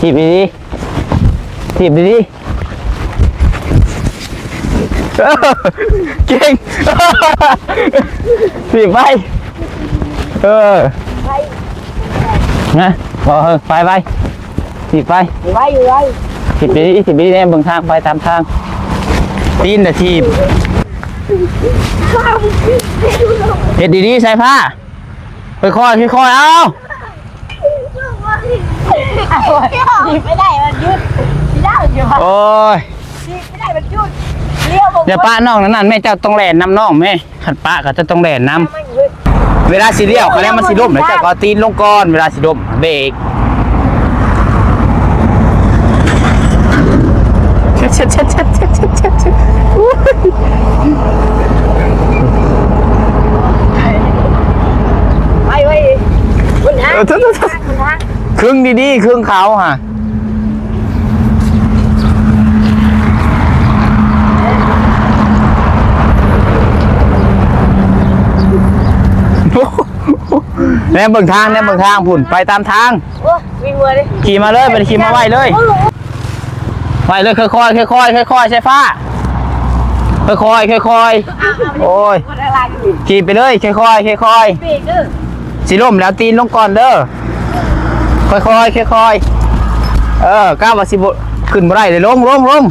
ถีบดีๆถีบดีๆเออเก่งถีบไป เออนะบอกเออไปไปถีบไปอยู่ไว้อยู่ไว้ถีบดีๆถีบดีๆแน่เบิ่งทางไปตามทาง ตีนแต่ะถีบเห็ดดีๆใส่ผ้าค่อยๆค่อยๆเอา ดีไม่ได้มันยุดไม่ได้มันยุดโอ้ยดีไม่ได้มันยุดเลี้ยวบอกอย่าป้าน้องนั่นนั่นแม่เจ้าต้องแหลนนำน้องแม่ขันป้าก็จะต้องแหลนนมันยุดำเวลาสีเลี้ยวเขาเรียกมันสีดมแล้วเจ้าก็เอาตีนลงก่อนเวลาสีดมเบรกเช็ดเช็ดเช็ดเช็ดเช็ดเช็ดเช็ดเช็ดไปไว้บนทางเออโทษโทษโทษบนทาง ครึ่งดีๆครึ่งเขาฮะแน่เบิ่งทางแน่เบิ่งทางผุ่นไปตามทาง โอ้วิ่งมือเลยขี่มาเลยไปขี่มาไหวเลยไหวเลยค่อยๆค่อยๆค่อยๆใช้ฟ้าค่อยๆค่อยๆโอ้ยคนอะไรอยู่ขี่ไปเลยค่อยๆค่อยเบรกเด้อๆสิล่มแล้วตีนลงก่อนเด้อ ค่อยๆค่อยๆเออก้าวว่าสิบขึ้นบ่ได้เลยลงลงลง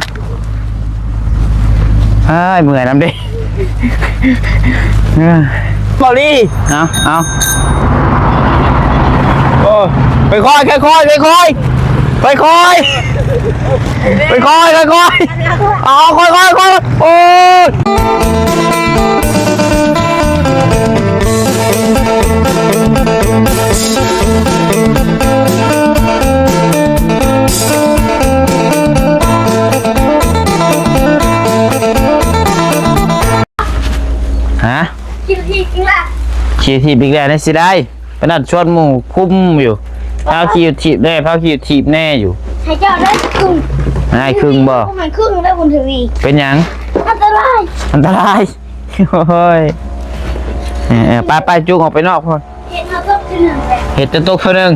อ้ายเมื่อยน้ำเด้บอลี่เอาเอาโอ้ยค่อยๆค่อยๆค่อยๆค่อยๆค่อยๆไปค่อยค่อยค่อยอ๋อค่อยค่อยค่อยโอ้ ฮะกินทีกินละขี่ถีบอีกแล้วนะสิได้ขนาดชวนหมู่คุ้มอยู่พาขี่ถีบแน่พาขี่ถีบแน่อยู่ให้เจ้าได้ครึ่งนายครึ่งบ่พวกมันครึ่งได้คุณทวีเป็นหยังอันตรายอันตรายโอ้ยเออไปไปจุกออกไปนอกพ่อนเห็นเขาต้องที่หนึ่งเลยเห็ดจะตกเท่านึง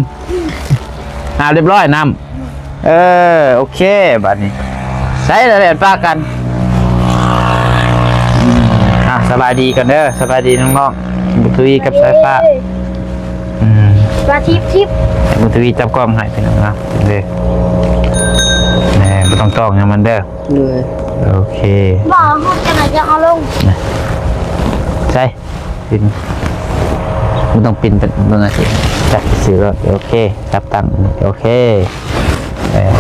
อาเรียบร้อยนำเออโอเคบัดนี้ใช้ระเบียดป้ากันอืมอะ สบายดีกันเด้อสบายดีน้องๆบุตรีกับสายฟ้าอืมปลาทิพย์ทิพย์ให้บุตรีจับกล้องให้ไปหนึ่งนะเด้อแหน่ไม่ต้องจ้องอย่างมันเด้อเหนื่อยโอเคบอกห้องจะไหนจะเอาลงใช่ปินไม่ต้องปินเป็นเมื่อสิจับสื่อแล้วโอเคจับตั้งโอเคเออ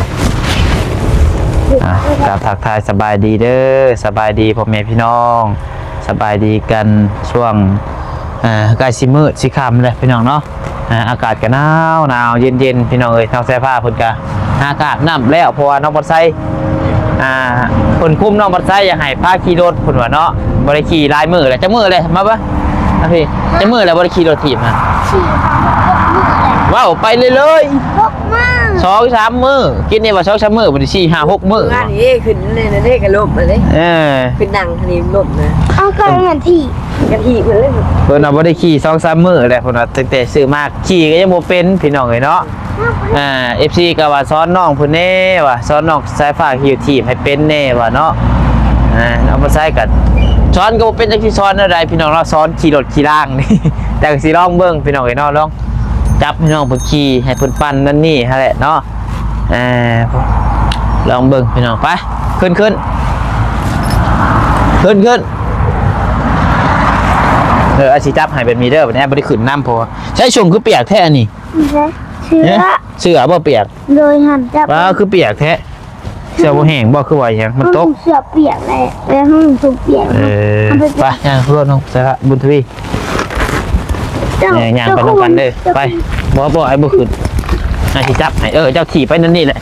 อะกราบทักทายสบายดีเด้อสบายดีพ่อแม่พี่น้อง สบายดีกันช่วงอ่าใกล้สิมืดสิค่ำเลยพี่น้องเนาะอ่าอากาศก็หนาวหนาวเย็นเย็นๆพี่น้องเอ้ยทางแซ่ผ้าเพิ่นก็อากาศน้ำแล้วเพราะว่าน้องบอลไซอ่าเพิ่นคุมน้องบอลไซอยากให้พาขี่รถเพิ่นว่าเนาะบ่ได้ขี่หลายมือเลยจะมือเลยมาปะอะพี่จะมือแล้วบ่ได้ขี่รถถีบฮะสี่สามหกมือเลยว้าวไปเลยเลยหกมือ สองสามมือกินนี่ว่าสองสามมือบ่ได้สี่ห้าหกมืองานนี้ขึ้นเลยนะเด็กกระลบมาเลยเออขึ้นดังคันนี้ลบนะเอาก็เหมือนที่กะทิเหมือนเลยเพิ่นเอาบ่ได้ขี่สองสามมือเลยเพิ่นว่าตั้งแต่ซื้อมาขี่ก็ยังบ่เป็นพี่น้องเอ้ยเนาะอ่า FC ก็ว่าซ้อนน้องเพิ่นแน่ว่าซ้อนน้องสายฟ้าหิวทีมให้เป็นแน่ว่าเนาะอ่าเอามาใช้กันซ้อนก็บ่เป็นจักสิซ้อนอะไรพี่น้องเราะซ้อนขี่รถขี่ล่างนี่แต่ก็สิลองเบิ่งพี่น้องเอ้ยเนาะลอง จับพี่น้องเพิ่นขี่ให้เพิ่นปั่นนั่นนี่หั่นแหละเนาะอ่าลองเบิ่งพี่น้องไปขึ้นขึ้นขึ้นขึ้นเอออาสิจับให้เป็นมีเด้อบัดนี้บ่ได้ขึ้นน้ำพอใช้ชงคือเปียกแท้อันนี้เชื้อเนี่ยเสื้อบ่เปียกโดยหันจับว้าคือเปียกแท้เสื้อบ่แห้งบ่คือว่าหยังมันตกเสือเปียกเลยแล้วห้องสุกเปียกเออไปย่างรถน้องสระบุญทวี เนี่ยย่างไปน้องกันเด้อไปบ่บ่ไอ้บ่ขึ้นให้สิจับให้เออเจ้าถีบไปนั่นนี่แหละ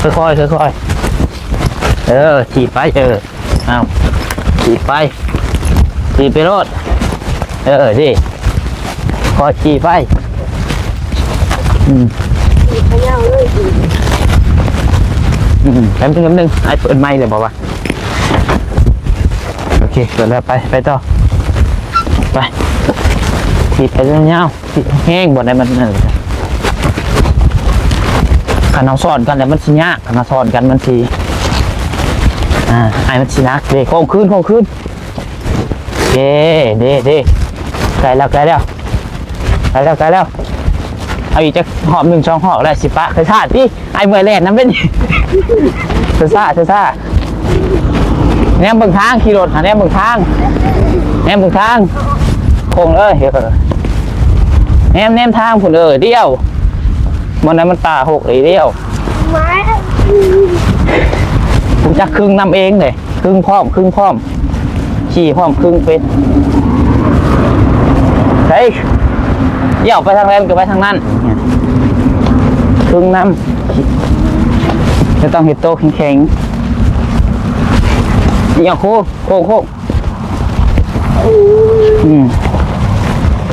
ค่อยๆค่อยๆเออถีบไปเออเอาถีบไปถีบไปรถเออสิคอยถีบไปอืมพยาเลยอืมแป๊บนึงแป๊บนึงไอ้เปิดไมค์เลยบอกว่าโอเคเปิดแล้วไปไปต่อไป ถีบไปเรื่อยๆถีบแห้งบนได้มันนั่นเลยขขันเอาสอนกันแล้วมันสิยากขันเอาสอนกันมันสิอ่าไอ้มันสินักเด้โค้งขึ้นโค้งขึ้นเด้เด้เด้ไกลแล้วไกลแล้วไกลแล้วไกลแล้วเอาอีกจะหอบหนึ่งช่องหอบแล้วสิปะเคยท่าพี่ไอ้เมื่อยแล่นน้ำเป็นเธอซาเธอซาแนมบิ่งทางขี่รถหาแนมบิ่งทางแนมบิ่งทางโค้งเลยเฮ้ย แนมแนมทางผุนเออเดียวมันนั้นมันตาหกเลยเดียวผมจะครึ่งนำเองเลยครึ่งพร้อมครึ่งพร้อมขี่พร้อมครึ่งเป็นเฮ้ยเดี่ยวไปทางแรมก็ไปทางนั้นครึ่งนำจะต้องเห็ดโตแข็งๆเดี่ยวโค้งโค้งโค้งอืม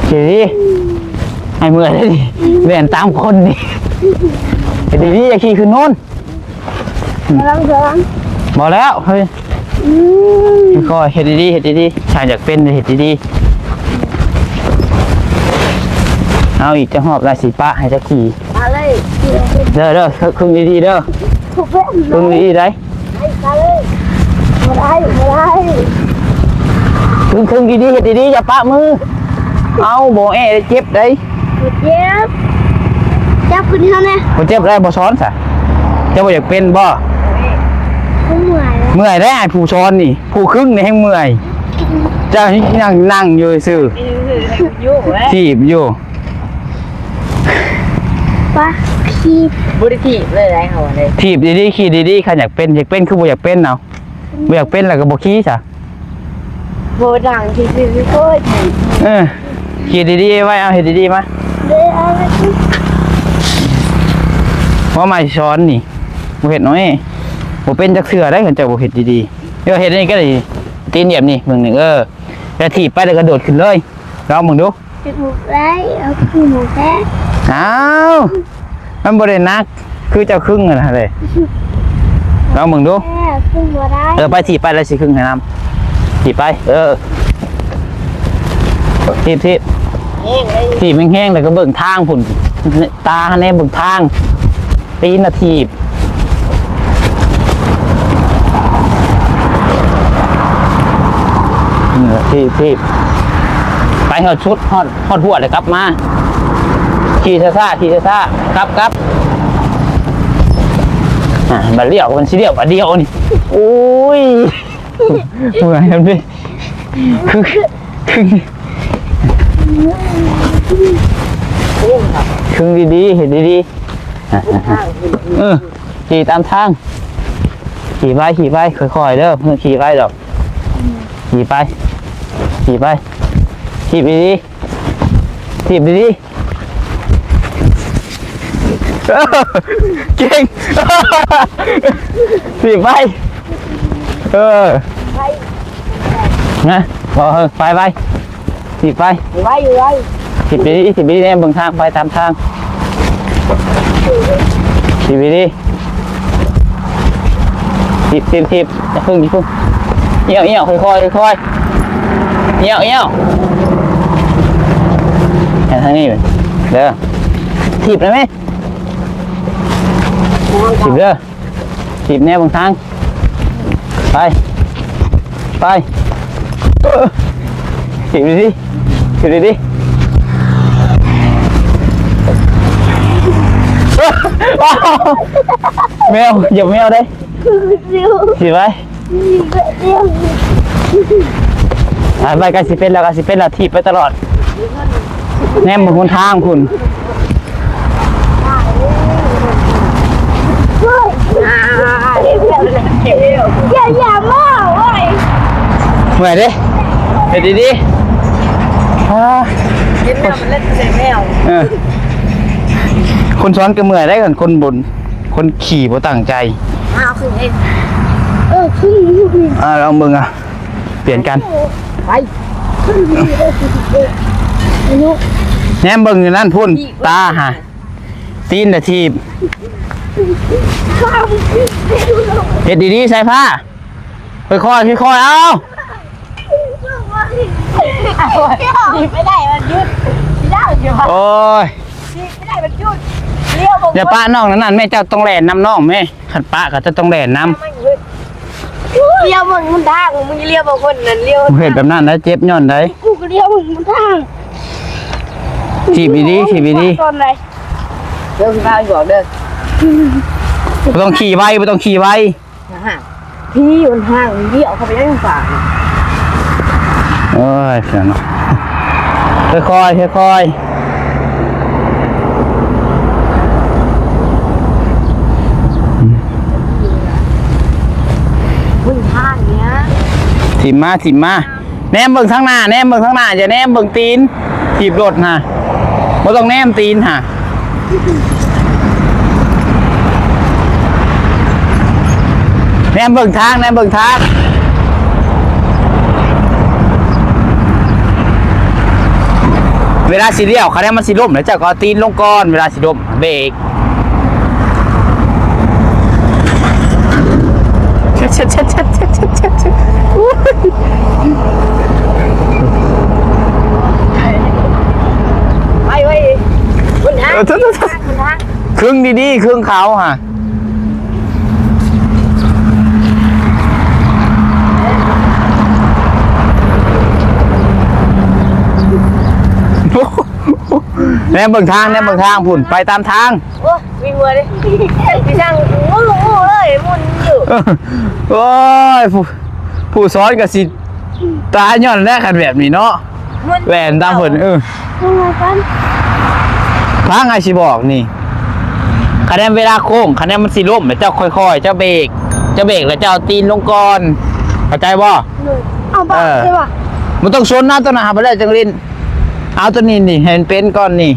เดี๋ย วดิไอ้เมื่อยเลยดิเรียนตามคนนี่เดี๋ยวดิอย่าขี่ขึ้นโน้นกำลังกำลังบอกแล้วเฮ้ยอืมก็เฮ็ดดีๆเฮ็ดดีๆชายอยากเป็นเฮ็ดดีๆเอาอีกจะหอบลายสีป้าให้จะขี่อะไรเด้อเด้อครึ่งดีๆเด้อถูกเป็นครึ่งดีๆได้อะไรมาได้มาได้ครึ่งครึ่งดีๆเฮ็ดดีๆอย่าปะมือเอาโบเอะเจ็บได้ เจ็บจับคุณเท่านี้บ่เจ็บได้บ่ซ้อนซะเจ้าบ่อยากเป็นบ่ผมเหนื่อยแล้วเมื่อยได้ไอ้ผู้ซ้อนนี่ ผู้ครึ่งนี่แฮงเมื่อย เจ้านี่นั่งนั่งอยู่ซื่อยุ่งเว้ยถีบอยู่ ปะพี่บริทีเลยไรเขาเลยถีบดีๆขี่ดีๆใครอยากเป็นอยากเป็นคือบ่อยากเป็นเอาบ่อยากเป็นแล้วก็บ่ขี่ซะโบดังที่ซื้อโคตร เออขี่ดีๆไว้เอาเห็ดดีๆมาเดี๋ย วอะไรที่ว่ามาช้อนนี่บ่เห็ดน้อยบ่เป็นจักเสือได้เห็นเจ้าบ่เห็ดดีๆเดี๋ยวเห็ดอันนี่ก็ได้ตีนเหยียบนี่มึงหนึ่งเออแล้วถีบไปแล้วกระโดดขึ้นเลยลองมึงดูจะถูกไรเอาขึ้นหมูแท้อ้าวมันบ่ได้นัก คือเจ้าครึ่งนั่นน่ะเลยลองมึงดูแม่ขึ้นมาได้เออไปถีบไปแล้วสิครึ่งให้นำถีบไป เออถีบถีบเองเลย ถีบแห้งๆแล้วก็เบิ่งทางพุ่นตาแน่เบิ่งทางตีนน่ะถีบที่ที่ไปหอดชุดหอดหอดหัวเลยครับมาขี่ซ่าซ่าขี่ซ่าซ่าครับครับอ่าเดียวมันสิเดียวบัดเดียวนี่โอ้ยเหมือนกันดิคือคือ คือดีๆเห็นดีๆอะอะอะเออขี่ตามทาง ขี่ไปขี่ไปค่อยๆเด้อเพื่อขี่ไปดอก ขี่ไป ขี่ไปถีบดีๆถีบดีๆเออเก่งถีบไป เออนะพอเออไปไป ถีบไปไว้อยู่ไว้ถีบดีๆถีบดีๆเนี่ยเบิ่งทางไปตามทางถีบดีๆถีบถีบถีบอย่าพึ่งอย่าพึ่งเอี่ยวเอี่ยวค่อยๆค่อยๆเอี่ยวเอี่ยวแค่ทางนี้เลยเด้อถีบเลยไหมถีบเด้อถีบแน่บางทาง ไป ไปเออถีบดีดิ ถีบดีดิแมวอย่าแมวได้เดี๋ยวถีบไปเดี๋ยวอ่าไปกันสิเป็นแล้วกันสิเป็นแล้วถีบไปตลอด แนมบนหนทางคุณเฮ้ยอย่าอย่ามาเว้ยเหนื่อยดิเห็ดดีๆอ่า ยิ้มแมวมันเล่นเสียงแมวเออคนซ้อนก็เมื่อยได้กันคนบน คนขี่บ่ตั้งใจเอาขึ้นเองเออขึ้นขึ้นอ่าลองมึงอะ เปลี่ยนกันไปขึ้นอายุแหนมเบิ่งอยู่นั่นพุ่นตาฮะตีนแต่ทีบข้ามเห็ดดีๆใส่ผ้าค่อยๆค่อยๆเอา ไม่ได้มันยุดไม่ได้มันยุดโอ้ยไม่ได้มันยุดเลี้ยวบอกอย่าป้าน้องนั่นนั่นแม่เจ้าต้องแล่นน้ำน้องแม่ขันป้าก็จะต้องแล่นน้เลี้ยวมึงมันทางมึงเลี้ยวบอกคนนั้นเลี้ยวำเห็นแบบนั้นนะเจ็บย่อนได้กูก็เลี้ยวมึงมันทางถีบดีๆถีบดีตอนไหนเดี๋ยวพี่พาไปบอกเด้อๆบ่ต้องขี่ไวไม่ต้องขี่ไวพี่มันทางเลี้ยวเข้าไปยังฝ่า โอ้ยเสียเนาะค่อยๆค่อยมึงทางเนี้ยๆถีบมาถีบมาแนมเบิ่งข้างหน้าแนมเบิ่งข้างหน้าอย่าแนมเบิ่งตีนถีบรถฮะไม่ต้องแนมตีนฮะแนมเบิ่งทางแนมเบิ่งทาง เวลาสีเลี้ยวคันนี้มันสีล่มแล้วจ้าก็ตีนลงก้อน เวลาสีล่มเบรกชัดชัดชัดชัดชัดชัดชัดไปเว้ยคุณฮะคุณฮะครึ่งดีๆครึ่งเขาฮะ แนมเบิ่งทางแนมเบิ่งทางพุ่นไปตามทางโอ้วิ่งมาดิพี่ช่างงูงูเลยมุนอยู่เออโอ้ยผู้ผู้สอนกับสิตายย้อนแรกกันแบบนี้เนาะมุนแหวนตามเพิ่นเออยังไงกันพังไอชิบอกนี่คะแนนเวลาโค้งคะแนนมันสิล่มแล้วเจ้าค่อยๆเจ้าเบรกเจ้าเบรกแล้วเจ้าเอาตีนลงก่อนเข้าใจบ่เอาบ้าใช่ป่ะมันต้องชนหน้าตัวหนาไปเลยจังลิน เอาตัวนี้นี่เห็นเป็นก่อนนี่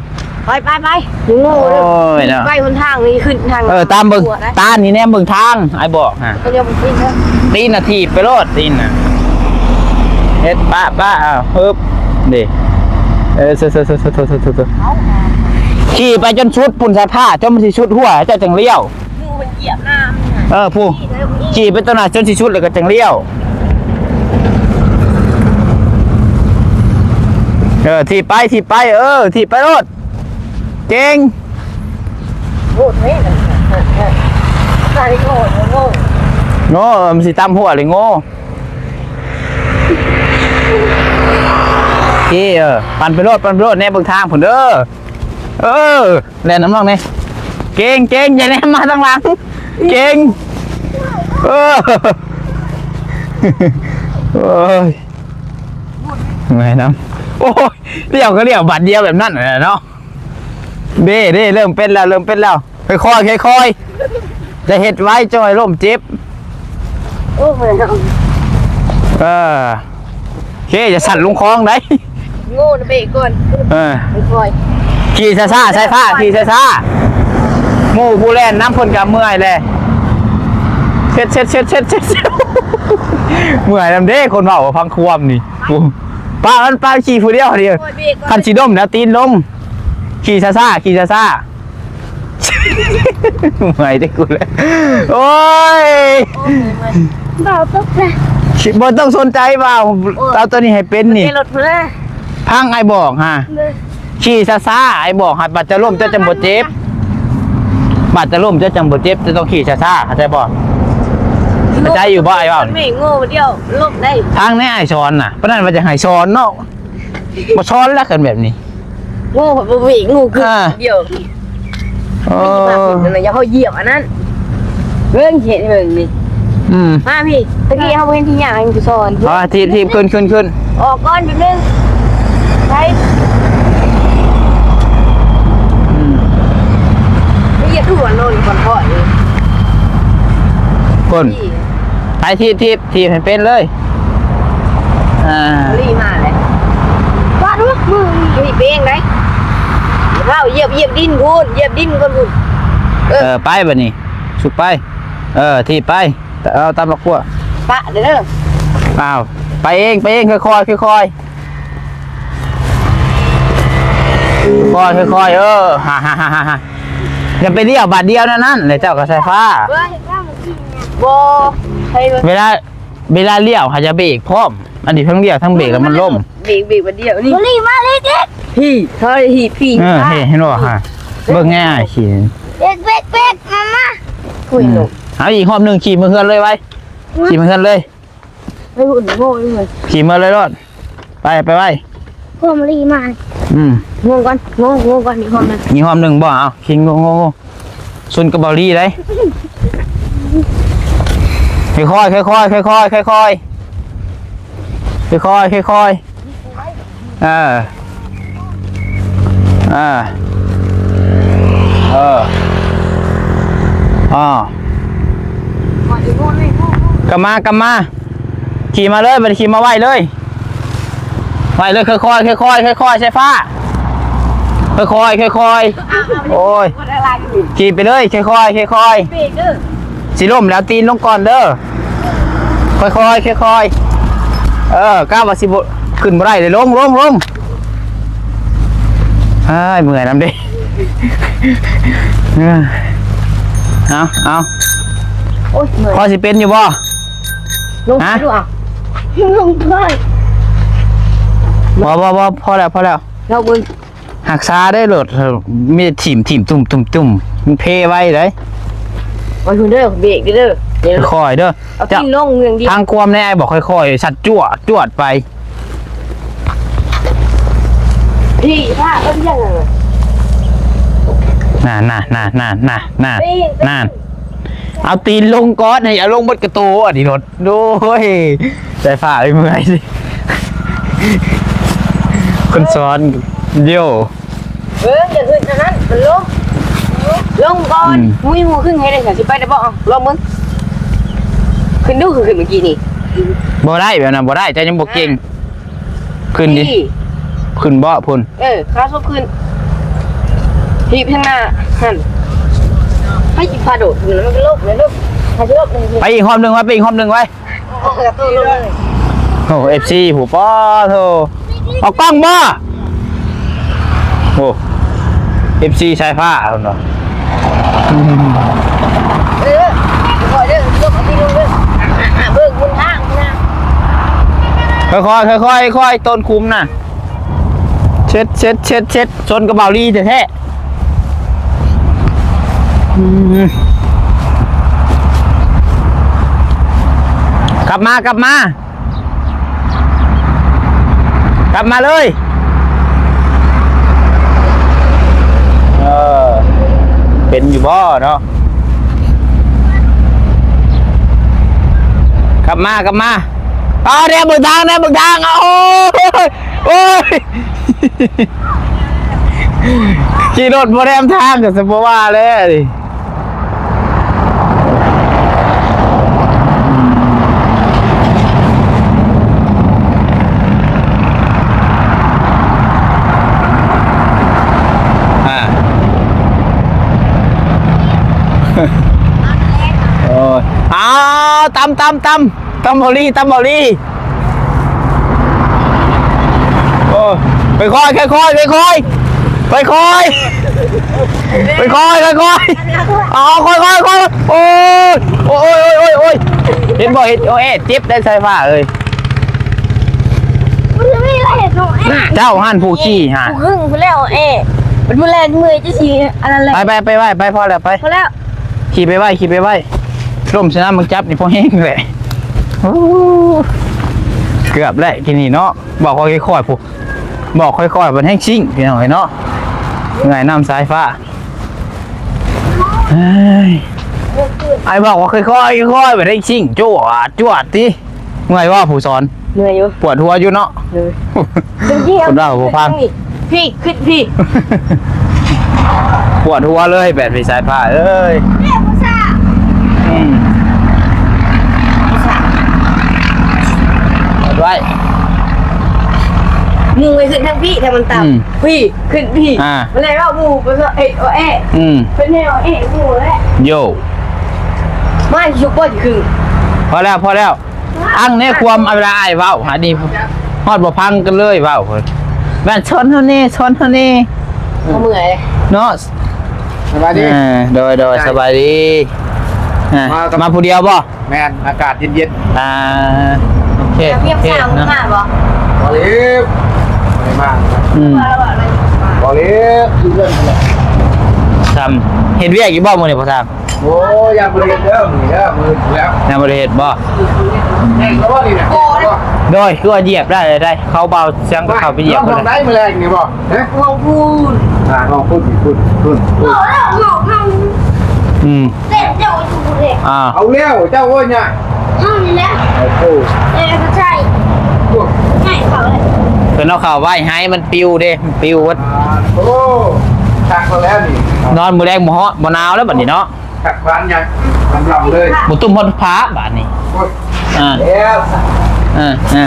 ไปไปไปงูโอ้เลยยเนาะไปบนทางนี่ขึ้นทางเออตามเบิ่งตานี่แน่เบิ่งทางไอ้บอกฮะก็เรียกมันขึ้นนะตีนน่ะทีบไปโลดตีนน่ะเฮ็ดป้าป้าอ้าวฮึบนี่เออเซอเซอเซอเซอเซอเซอเซอขี่ไปจนชุดปุ่นสายผ้าจนมันสิชุดหัวเจ้าจังเลี้ยวงูมันเหยียบน้เออผู้ำขี่ไปตัวหน้าจนสิชุดเลยก็จังเลี้ยว เออที่ไปที่ไป เออที่ไปรถเก่งโง่เฮ้ยใส่โง่โง่โง่เออมันสิตามหัวเลยโง่ที่เออปั่นไปรถปั่นไปรถแน่เบิ่งทางผุนเด้อเออแล่นน้ำน้องนี่เก่งเก่งอย่าแนมมาทางหลังเก่งเออโอ้ยไงน้ำ โอ้ยเลี้ยวก็เลี้ยวบัดเดียวแบบนั้นน่ะเนาะเด้เด้เริ่มเป็นแล้วเริ่มเป็นแล้วค่อยๆค่อยๆจะเห็ดไว้จอยล่มเจ็บโอ้โหเออโอเคจะสั่นลงคลองได้โง่นะเบรกก่อนเออไม่ค่อยขี่ซาซาใส่ผ้าขี่ซาซาหมู่ผู้แล่นน้ำพ่นกับเมื่อยเลยเช็ดเช็ดเช็ดเช็ดเช็ดเช็ดเมื่อยน้ำเด้คนเบาพังควมนี่ โอ้ป้ามันป้าขี่ผู้เดียวเดียวโอ้ยเบรกก่อคันนสีดมนะตีนลงขี่ซาซาขี่ซาซาเมื่อยได้กูเลยโอ้ยเบาตกเลยบ่ต้องสนใจเปล่าเอาตัวนี้ให้เป็นนี่ ในรถเพื่อนพังไอ้บอกฮะขี่ซาซาไอ้บอกให้บัตรจะล่มเจ้าจังบ่เจ็บบัตรจะล่มเจ้าจังบ่เจ็บจะต้องขี่ซาซาเข้าใจบ่ เข้าใจอยู่บ่ไอ้เว้ามันไม่โง่เดียวลบได้ทางนี้ไอ้ช้อนน่ะเพราะนั้นว่าจะให้ช้อนเนาะบ่ช้อนแล้วกันแบบนี้ โง่แบบเบรกโง่คืออ่า เดียวโอ้มาถึงนะอย่าเขาเหยียบอันนั้นเรื่องเห็นเบิ่งนี่อืมมาพี่ตะกี้เขาเว้นที่อย่างให้กูสอนเอาทีทีขึ้นขึ้นขึ้นออกก้อนแป๊บนึงใช้ไม่เหยียบทุกวันโน่นก่อนพ่อนี่คนพี่ ไปทีทีทีให้เป็นเลย อ่ารีมาเลยว่าดูมือนี่เป้งไหนเราเหยียบเหยียบดินพูนเหยียบดินก่อนพูนเออไปบัดนี้สุกไป เออทีไปแต่เอาตามมาขั้วปะเด้อเปล่าไปเองไปเองค่อยๆค่อยๆค่อยๆค่อยๆเออฮ่าฮ่าฮ่าฮ่าอย่าไปเลี้ยวบาทเดียวนะนั่นเลยเจ้ากับสายฟ้าเฮ้ยบอใช่ เวลาเวลาเลี้ยวเขาจะเบรกพร้อม อันนี้ทั้งเลี้ยวทั้งเบรกแล้วมันล่มเบรกเบรกวันเดียวนี่รีมาเลยเด็กพี่เฮ้ยพี่พี่เออเห็นเห็นบ่ฮะเบิ่งง่ายขี่เป๊กเป๊กเป๊กมามาคุยหนุกเอาอีกหอบหนึ่งขี่มือเฮือนเลยไว้ขี่มือเฮือนเลยไม่หุ่นโง่เลยขี่มาเลยรอดไปไปไว้พวกมรีมาอืมงงก่อนงงงงก่อนมีความนั้นมีหอมหนึ่งบ่เอาขี่งงงซุนกับบอลลี่ เลยค่อยๆค่อยๆค่อยๆค่อยๆค่อยๆค่อยๆค่อยเออเออเอออ๋อกลับมากลับมา ขี่มาเลยไปขี่มาไหวเลยไหวเลยค่อยๆค่อยๆค่อยๆใช้ฟ้าค่อยๆค่อยๆโอ้ยคนอะไรอยู่ขี่ไปเลยค่อยๆค่อยเบรกเด้อๆ สิล่มแล้วตีนลงก่อนเด้อค่อยๆค่อยๆเออก้าวว่าสิบขึ้นบ่ได้เลยลงลงลงเฮ้ยเมื่อยน้ำดิเออเอาเอาโอ้ยเหนื่อยพอสิเป็นอยู่บ่ลงไปดูอะลงเพื่อนบ่บ่บ่พอแล้วพอแล้วเราบึงหักซาได้โหลดมีแต่ถิ่มถิ่มตุ่มตุ่มตุ่มมันเพไว้เลย ไปคุณเด้อเบรกเด้อเดี๋ยวค่อยๆเด้อเอาเจ้าทิ้งลงเรื่องเดียวทางความแน่บอกค่อยๆชัดจวดจวดไปพี่ถ้าเอ้ยยังไงน่าน่าน่าน่าน่าน่าปีนน่าเอาตีนลงก้อนให้เอาลงบดกระโตอะดิรถโอ้ยใจฝ่าไปเมื่อยสิคนซ้อนเดียวเอออย่าขึ้นอันนั้นมันลง ลงก่อนอืมมุ้ยหัวขึ้นให้ได้ค่ะสิไปได้บ่เอาลองมึงขึ้นดูคือขึ้นเมื่อกี้นี่บ่ได้แบบนั้นบ่ได้ใจยังบ่เก่งขึ้นดิพี่ขึ้นบ่พุ่นเออขาซบขึ้นทีบข้างหน้าหันให้จิพาโดดมันมันก็ลบเลยลูกพาจะลบเลยไปอีกห้องหนึ่งไว้ไปอีกห้องหนึ่งไว้กระตุ้นเลยโอ้เอฟซีผู้ป้อโธ่เอากล้องบ่โอ้เอฟซีชายผ้าเอาเนาะ เออขอเด้อลบเอาที่ลงเด้ออะเบิ่งบนทางนะค่อยๆค่อยๆค่อยต้นคุ้มน่ะ เช็ดเช็ดเช็ดเช็ดชนกระเป๋าลีแท้กลับมากลับมา กลับมาเลย เออ เป็นอยู่บ่เนาะกลับมากลับมาเอาเนี่ยวเบึกทางเนี่ยวเบึกทางเอาโอ้ยโอ้ยขี่รถบนแรมทางกับสมว่าเลยดิอ่า โอ้ยอ้าว ตำตำตำตำบอลี่ตำบอลี่โอ้ยไปค่อยค่อยค่อยค่อยไปค่อยไปค่อยค่อยค่อยอ๋อค่อยค่อยค่อยโอ้ยโอ้ยโอ้ยโอ้ยโอ้ยเห็นบ่เห็นโอ้ยเจ็บได้ใส่ผ้าเอ้ยมันจะไม่ไรเห็นหนูเอ๊ะเจ้าหันผู้ขี้ฮะกูครึ่งไปแล้วเอ๊ะมันมือแรงมือจะสีอันนั้นแหละไปไปไปไหวไปพอแล้วไปพอแล้วขี่ไปไหวขี่ไปไหว ร่มชนะมึงจับนี่พอแห้งเลยโอ้เกือบแล้วกินนี่เนาะบอกค่อยค่อยๆผู้บอกค่อยๆมันแห้งชิ่งพี่น้องเนาะไงน้ำสายฟ้าเฮ้ยไอ้บอกว่าค่อยๆค่อยๆมันแห้งชิ่งจวดจวดที่ไงว่าผู้สอนเหนื่อยอยู่ปวดหัวอยู่เนาะเหนื่อยเป็นที่คนเราผู้ฟังพี่ขึ้นพี่ปวดหัวเลยแบบไปสายผ้าเอ้ยเรียกผู้ชาย อืมปวด ไว้มึงไปขึ้นทั้งพี่แต่มันอืมต่ำพี่ขึ้นพี่อ่า มันเลยว่าหมูเป็นเอ๊ะเอ๊ะอืมเป็นแนวเอ๊ะหมูแหละโยไม่ชุบว่าคือ พอแล้วพอแล้วอังเนี่ยความเอาเวลาไอ้ายเว้าหาดีฮอดบ่พังกันเลยเว้าเพิ่นแม่นชนเท่านี้ชนเท่านี้เขาเมื่อยเนาะสบายดี เออโดยโดยสบายดีอะมากับ มาผู้เดียวบ่แมนอากาศเย็นอ่า โอเคเงียบโอเคสาวเนาะมาบ่ๆบอลิฟไม่มากนะอืมบอลิฟอยู่เพื่อนนั่นแหละซ้ำเฮ็ดเวียกอยู่บ่มื้อนี้พ่อซ้ำโอ้ยยังบริเวณเดิมนี่เด้อมือถูกแล้วยังบ่ได้เฮ็ดบ่แน่นแล้วว่านี่นะโดยคือว่าเหยียบได้เลยได้ เขาเบาเสียงก็เข้าไปเหยียบลเลองยได้มาแรงนี่บ่เอ๊ะเราพูดอ่าลองพูดพูดพูดพูดเราเราเราอืมเด็กเดี๋ยวอยู่เลยอ่าเอาเร็วเจ้าโว้ยเนี่ย ห้องนี้แหละโอ้โหเออก็ใช่พูดง่ายเขาเลยเพิ่นเอาข่าวไว้ให้มันปิวเด้มันปิววัดอ่าโอ้ตักมาแล้วนี่นอนมื้อแรงบ่ฮอดบ่หนาวแล้วบัดนี้เนาะตักร้านยังลำลำเลยบ่ตุ้มฮอดฟ้าบัดนี้พูดอ่าเดี๋ยวอ่าอ่า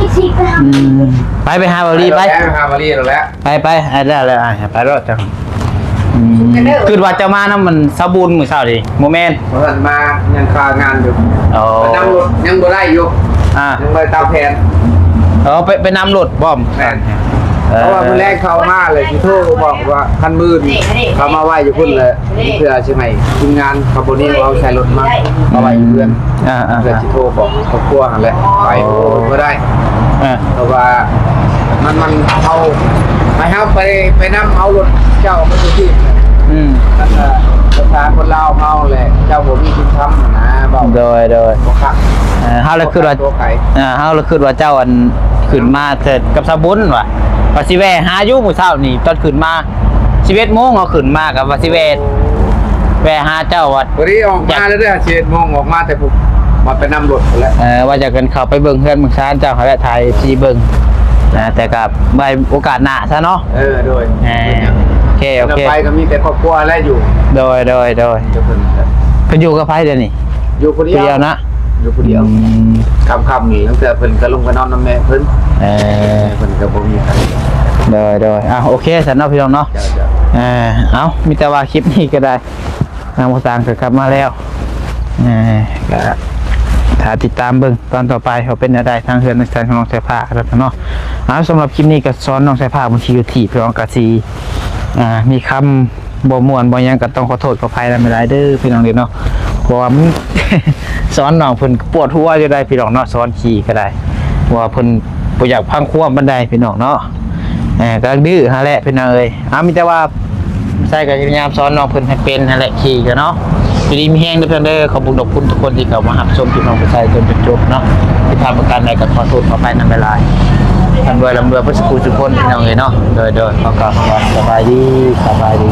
อีกทีไปทอืมไปไปหาบรีไปแล้วหามารีแล้วแหละไปไปอะได้แล้วอะไปรถจั งอืมคือว่าจะมานํมันสะบุญมื้อเช้าดิโมเมนต์เพิ่นมายังคางานอยู่โอ้ยังบ่ยังบ่ได้อยู่อ่ายังบ่ได้ตามแผนเออไปไปนำรถบ่อมแม่นเพราะว่ามื้อแรกเข้ามาเลยที่โทรบอกว่าคันมืนเขามาไหว้อยู่พุ่นเลยเพื่อใช่ไหมทีมงานคาร์บอนี่เอาใช้รถมามาไหว้อยู่เพื่อนอ่าอ่าเพื่อที่โทรบอกครอบครัวหันแหละไปโอ้ก็ได้อ่าเพราะว่ามันมันเอา ไปเฮาไปไปนํเอารถเจ้าไปอยู่ที่อืมนั่นน่ะภาษาคนลาวเฮาแหละเจ้าบ่มีกินทำนะเบาโดยโดยบ่คักเอ่อเฮาเลยคือว่าตัวไข่อ่าเฮาเลยคือว่าเจ้าอันขึ้นมาเสร็จกับสะบุญว่ะว่าสิแวะหาอยู่มื้อเช้านี่ตอนขึ้นมา11โมงเอาขึ้นมากับว่าสิแวะแวะหาเจ้าวัดวันนี้ออกมาแล้วเด้อ11โมงออกมาแต่ผมมาไปนํรถแล้วเอ่อว่าจะกันเข้าไปเบิ่งเฮือนเมืองชานเจ้าเขาและไทยสิเบิ่ง นะแต่ก็ไว้โอกาสหน้าซะเนาะเออโดยเออโอเคโอเค ไปก็มีแต่ครอบครัวและอยู่โดยโดยโดยเดี๋ยวเพิ่นเพิ่นอยู่กับไผเดี๋ยวนี้อยู่คนเดีผู้ยวเดียวนะอยู่คนเดียวอืมคำๆนี่ตั้งแต่เพิ่นก็ลงไปนอนน้ำแม่เพิ่นเออเพิ่นก็บ่มีใครโดยโดยอะโอเคสันเนาะพี่น้องเนาะเจ้าเจ้าเออเอามีแต่ว่าคลิปนี้ก็ได้นางโมตางก็กลับมาแล้วเออก็ถ้าติดตามเบิ่งตอนต่อไปเขาเป็นอะไรทางเฮือนทางของน้องสายผ้าครับเนาะ เอาสำหรับคลิปนี้ก็สอนน้องสายผ้าบางทีอยู่ที่พี่น้องกะซีอ่ามีคำบ่ม่วนบ่ยังก็ต้องขอโทษขออภัยนำหลายๆเด้อพี่น้องเด้อเนาะเพราะว่ามันสอนน้องเพิ่นปวดหัวอยู่ได้พี่น้องเนาะสอนขี่ก็ได้ว่าเพิ่นบ่อยากพังความบันไดพี่น้องเนาะเออกำลังดื้อฮะแหละพี่น้องเอ้ยอ้ามีแต่ว่าใช่กับพยายามสอนน้องเพิ่นให้เป็นฮะแหละขี่กันเนาะอยู่ดีมีแห้งด้อเพื่อนเด้อขอบคุณขอบคุณทุกคนที่เข้ามาหับชมพี่น้องประชาชนจนจบเนาะที่ทำประกันใดกับขอโทษขอไปนำเวลา ทำด้วยลำเรือเพื่อสกุลทุกคนพี่น้องเลยเนาะโดยโดยขอกราวคำว่าสบายดีสบายดี